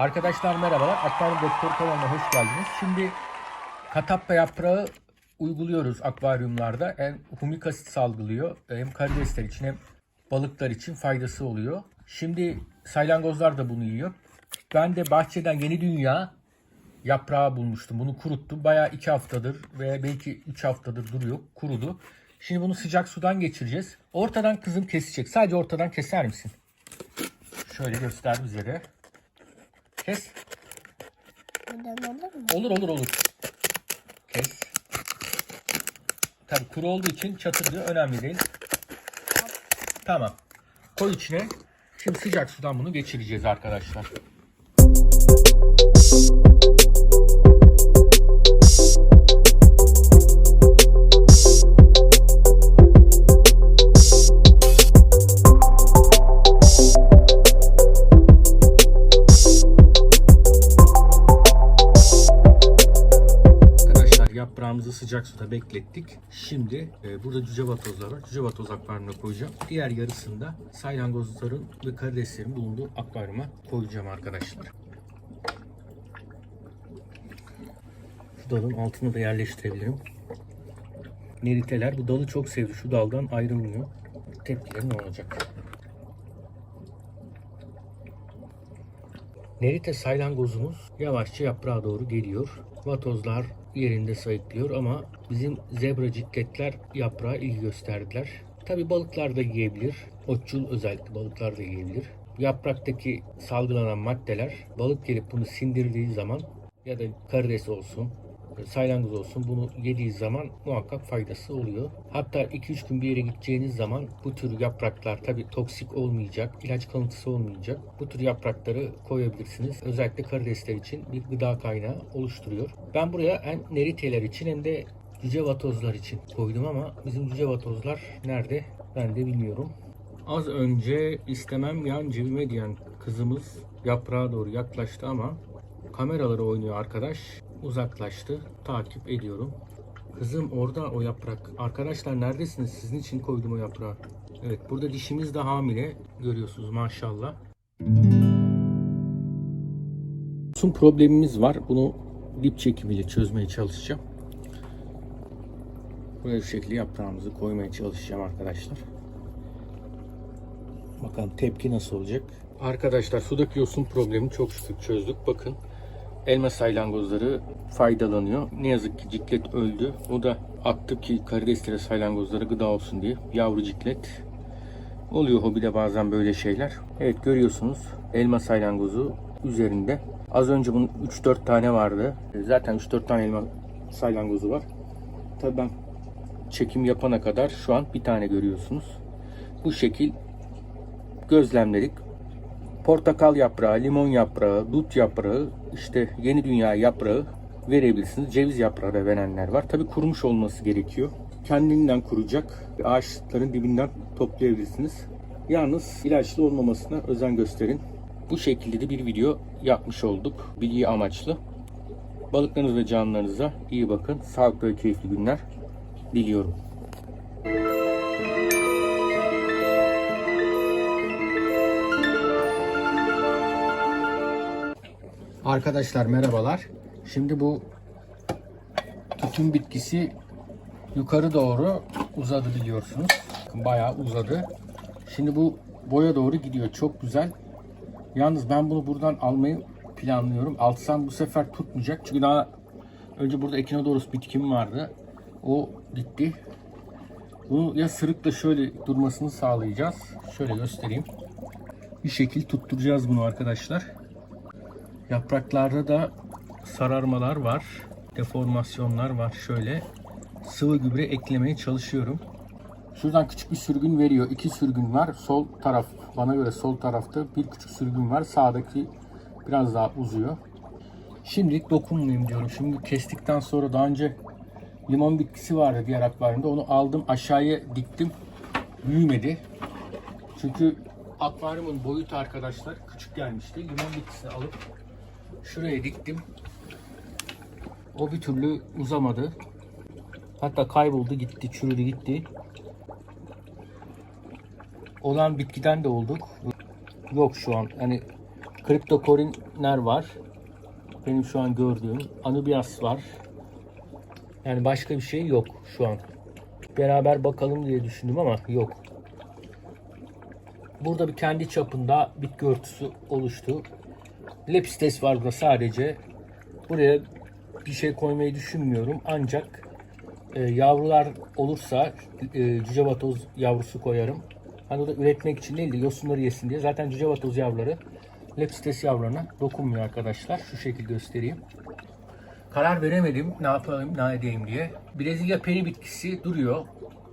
Arkadaşlar merhabalar. Akvaryum Doktor kanalına hoş geldiniz. Şimdi katappa yaprağı uyguluyoruz akvaryumlarda. Hem humik asit salgılıyor hem karidesler için hem balıklar için faydası oluyor. Şimdi saylangozlar da bunu yiyor. Ben de bahçeden yeni dünya yaprağı bulmuştum. Bunu kuruttum. Bayağı 2 haftadır ve belki 3 haftadır duruyor. Kurudu. Şimdi bunu sıcak sudan geçireceğiz. Ortadan kızım kesecek. Sadece ortadan keser misin? Şöyle göster bize de. Kes. Buradan olur mu? Olur olur olur. Kes. Tabi kuru olduğu için çatırdı önemli değil. Tamam. Koy içine. Şimdi sıcak sudan bunu geçireceğiz. Arkadaşlar yaprağımızı sıcak suda beklettik. Şimdi e, burada cüce vatozlar var. Cüce vatoz akvaryumuna koyacağım. Diğer yarısını da saylangozların ve karideslerin bulunduğu akvaryuma koyacağım arkadaşlar. Şu dalın altına da yerleştirebilirim. Neriteler bu dalı çok sevdi. Şu daldan ayrılmıyor. Tepkileri ne olacak? Nerite saylangozumuz yavaşça yaprağa doğru geliyor. Vatozlar yerinde sayıklıyor ama bizim zebra cikletler yaprağa ilgi gösterdiler. Tabi balıklar da yiyebilir. Otçul özellikle balıklar da yiyebilir. Yapraktaki salgılanan maddeler balık gelip bunu sindirdiği zaman ya da karides olsun saylangoz olsun bunu yediği zaman muhakkak faydası oluyor. Hatta 2-3 gün bir yere gideceğiniz zaman bu tür yapraklar tabi toksik olmayacak, ilaç kalıntısı olmayacak. Bu tür yaprakları koyabilirsiniz. Özellikle karidesler için bir gıda kaynağı oluşturuyor. Ben buraya hem neriteler için hem de cüce vatozlar için koydum ama bizim cüce vatozlar nerede ben de bilmiyorum. Az önce istemem yan cebime diyen kızımız yaprağa doğru yaklaştı ama kameraları oynuyor arkadaş. Uzaklaştı. Takip ediyorum. Kızım orada o yaprak. Arkadaşlar neredesiniz? Sizin için koydum o yaprağı. Evet burada dişimiz de hamile. Görüyorsunuz maşallah. Sun problemimiz var. Bunu dip çekimiyle çözmeye çalışacağım. Buraya şu şekilde yaprağımızı koymaya çalışacağım arkadaşlar. Bakalım tepki nasıl olacak. Arkadaşlar sudaki yosun problemi çok şükür çözdük. Bakın elma saylangozları faydalanıyor. Ne yazık ki ciklet öldü. O da attı ki karideslere saylangozlara gıda olsun diye. Yavru ciklet. Oluyor hobide bazen böyle şeyler. Evet görüyorsunuz elma saylangozu üzerinde. Az önce bunun 3-4 tane vardı. Zaten 3-4 tane elma saylangozu var. Tabii ben çekim yapana kadar şu an bir tane görüyorsunuz. Bu şekil gözlemledik. Portakal yaprağı, limon yaprağı, dut yaprağı, işte yeni dünya yaprağı verebilirsiniz. Ceviz yaprağı da verenler var. Tabi kurumuş olması gerekiyor. Kendinden kuracak. Ağaçların dibinden toplayabilirsiniz. Yalnız ilaçlı olmamasına özen gösterin. Bu şekilde de bir video yapmış olduk. Bilgi amaçlı. Balıklarınız ve canlılarınıza iyi bakın. Sağlıklı ve keyifli günler diliyorum. Arkadaşlar merhabalar. Şimdi bu tütün bitkisi yukarı doğru uzadı biliyorsunuz. Bayağı uzadı. Şimdi bu boya doğru gidiyor. Çok güzel. Yalnız ben bunu buradan almayı planlıyorum. Alsam bu sefer tutmayacak. Çünkü daha önce burada Echinodorus bitkim vardı. O gitti. Bunu ya sırıkla şöyle durmasını sağlayacağız. Şöyle göstereyim. Bir şekil tutturacağız bunu arkadaşlar. Yapraklarda da sararmalar var. Deformasyonlar var. Şöyle sıvı gübre eklemeye çalışıyorum. Şuradan küçük bir sürgün veriyor. İki sürgün var. Sol taraf bana göre sol tarafta bir küçük sürgün var. Sağdaki biraz daha uzuyor. Şimdilik dokunmayayım diyorum. Şimdi kestikten sonra daha önce limon bitkisi vardı diğer akvaryumda. Onu aldım aşağıya diktim. Büyümedi. Çünkü akvaryumun boyutu arkadaşlar küçük gelmişti. Limon bitkisini alıp şuraya diktim. O bir türlü uzamadı. Hatta kayboldu gitti, çürüdü gitti. Olan bitkiden de olduk. Yok şu an. Hani kriptokorinler var. Benim şu an gördüğüm. Anubias var. Yani başka bir şey yok şu an. Beraber bakalım diye düşündüm ama yok. Burada bir kendi çapında bitki örtüsü oluştu. Lepistes var burada sadece. Buraya bir şey koymayı düşünmüyorum. Ancak e, yavrular olursa e, cücevatoz yavrusu koyarım. Hani o da üretmek için değil de yosunları yesin diye. Zaten cücevatoz yavruları lepistes yavrularına dokunmuyor arkadaşlar. Şu şekil göstereyim. Karar veremedim ne yapayım ne edeyim diye. Brezilya peri bitkisi duruyor.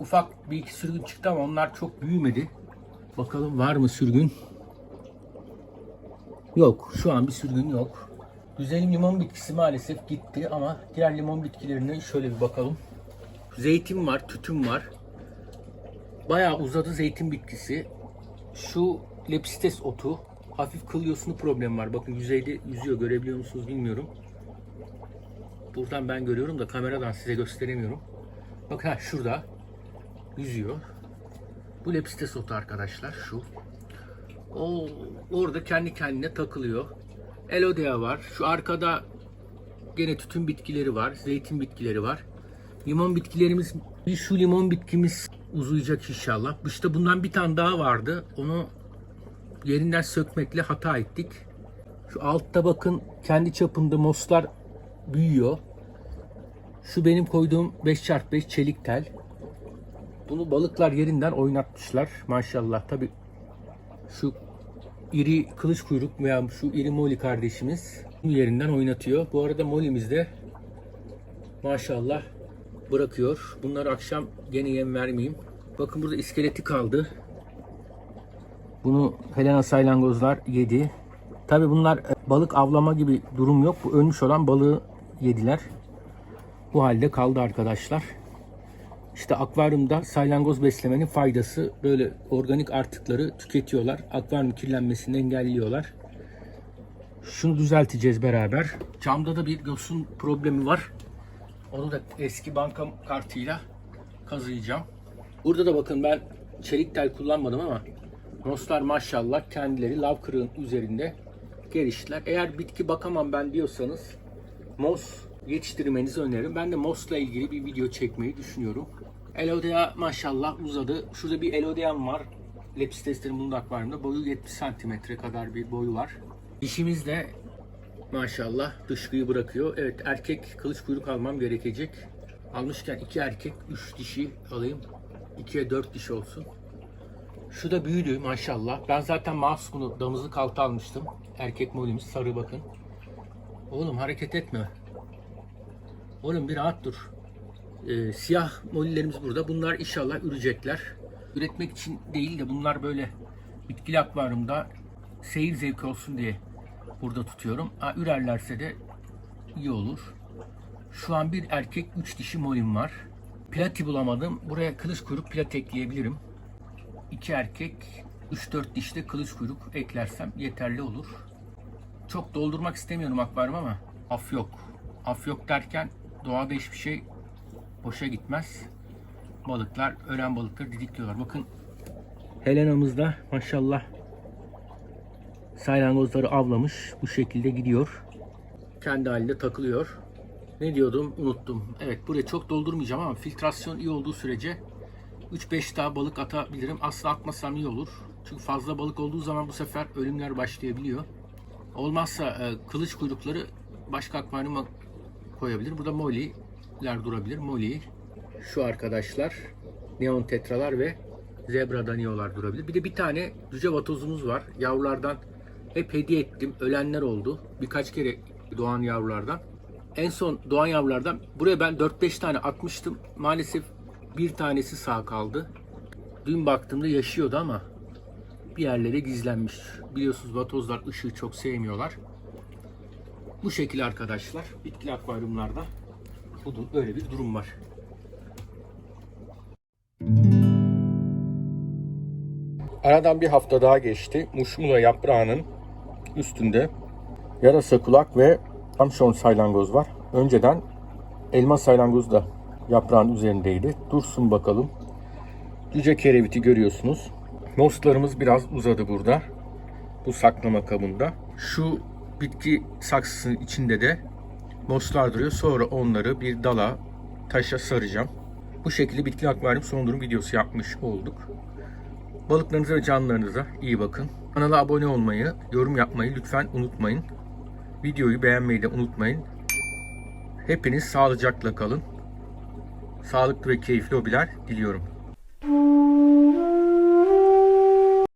Ufak bir iki sürgün çıktı ama onlar çok büyümedi. Bakalım var mı sürgün? Yok. Şu an bir sürgün yok. Güzelim limon bitkisi maalesef gitti ama diğer limon bitkilerine şöyle bir bakalım. Zeytin var, tütün var. Bayağı uzadı zeytin bitkisi. Şu lepistes otu. Hafif kıl yosunu problemi var. Bakın yüzeyde yüzüyor. Görebiliyor musunuz bilmiyorum. Buradan ben görüyorum da kameradan size gösteremiyorum. Bakın ha şurada yüzüyor. Bu lepistes otu arkadaşlar şu. O orada kendi kendine takılıyor. Elodea var. Şu arkada gene tütün bitkileri var. Zeytin bitkileri var. Limon bitkilerimiz bir şu limon bitkimiz uzayacak inşallah. İşte bundan bir tane daha vardı. Onu yerinden sökmekle hata ettik. Şu altta bakın kendi çapında moslar büyüyor. Şu benim koyduğum 5x5 çelik tel. Bunu balıklar yerinden oynatmışlar maşallah. Tabi şu iri kılıç kuyruk veya şu iri moli kardeşimiz yerinden oynatıyor. Bu arada molimiz de maşallah bırakıyor. Bunları akşam gene yem vermeyeyim. Bakın burada iskeleti kaldı. Bunu Helena saylangozlar yedi. Tabi bunlar e, balık avlama gibi durum yok. Bu ölmüş olan balığı yediler. Bu halde kaldı arkadaşlar. İşte akvaryumda salyangoz beslemenin faydası böyle organik artıkları tüketiyorlar. Akvaryum kirlenmesini engelliyorlar. Şunu düzelteceğiz beraber. Camda da bir yosun problemi var. Onu da eski banka kartıyla kazıyacağım. Burada da bakın ben çelik tel kullanmadım ama Noslar maşallah kendileri lav kırığın üzerinde geliştiler. Eğer bitki bakamam ben diyorsanız mos yetiştirmenizi öneririm. Ben de mosla ilgili bir video çekmeyi düşünüyorum. Elodea maşallah uzadı. Şurada bir elodeam var. Lepisteslerin bunun da akvaryumda. Boyu 70 santimetre kadar bir boyu var. Dişimiz de maşallah dışkıyı bırakıyor. Evet erkek kılıç kuyruk almam gerekecek. Almışken iki erkek, üç dişi alayım. İkiye dört dişi olsun. Şu da büyüdü maşallah. Ben zaten Mahsun'u damızlık altı almıştım. Erkek molimiz sarı bakın. Oğlum hareket etme. Oğlum bir rahat dur. Ee, siyah molilerimiz burada. Bunlar inşallah ürecekler. Üretmek için değil de bunlar böyle bitkili akvaryumda seyir zevki olsun diye burada tutuyorum. Ha, ürerlerse de iyi olur. Şu an bir erkek, üç dişi molim var. Plati bulamadım. Buraya kılıç kuyruk plat ekleyebilirim. İki erkek, 3-4 dişte kılıç kuyruk eklersem yeterli olur. Çok doldurmak istemiyorum akvaryum ama af yok. Af yok derken doğada hiçbir şey boşa gitmez. Balıklar, ölen balıkları didikliyorlar. Bakın Helena'mız da maşallah saylangozları avlamış. Bu şekilde gidiyor. Kendi halinde takılıyor. Ne diyordum? Unuttum. Evet buraya çok doldurmayacağım ama filtrasyon iyi olduğu sürece 3-5 daha balık atabilirim. Asla atmasam iyi olur. Çünkü fazla balık olduğu zaman bu sefer ölümler başlayabiliyor. Olmazsa e, kılıç kuyrukları başka akvaryuma koyabilir. Burada moliler durabilir. Moli şu arkadaşlar neon tetralar ve zebra daniolar durabilir. Bir de bir tane cüce vatozumuz var. Yavrulardan hep hediye ettim. Ölenler oldu. Birkaç kere doğan yavrulardan. En son doğan yavrulardan buraya ben 4-5 tane atmıştım. Maalesef bir tanesi sağ kaldı. Dün baktığımda yaşıyordu ama bir yerlere gizlenmiş. Biliyorsunuz vatozlar ışığı çok sevmiyorlar. Bu şekilde arkadaşlar bitkili akvaryumlarda bu böyle bir durum var. Aradan bir hafta daha geçti. Muşmula yaprağının üstünde yarasa kulak ve amşon saylangoz var. Önceden elma saylangoz da yaprağın üzerindeydi. Dursun bakalım. Cüce kereviti görüyorsunuz. Moslarımız biraz uzadı burada. Bu saklama kabında. Şu bitki saksısının içinde de moslar duruyor. Sonra onları bir dala, taşa saracağım. Bu şekilde bitki akvaryum son durum videosu yapmış olduk. Balıklarınıza ve canlılarınıza iyi bakın. Kanala abone olmayı, yorum yapmayı lütfen unutmayın. Videoyu beğenmeyi de unutmayın. Hepiniz sağlıcakla kalın. Sağlıklı ve keyifli hobiler diliyorum.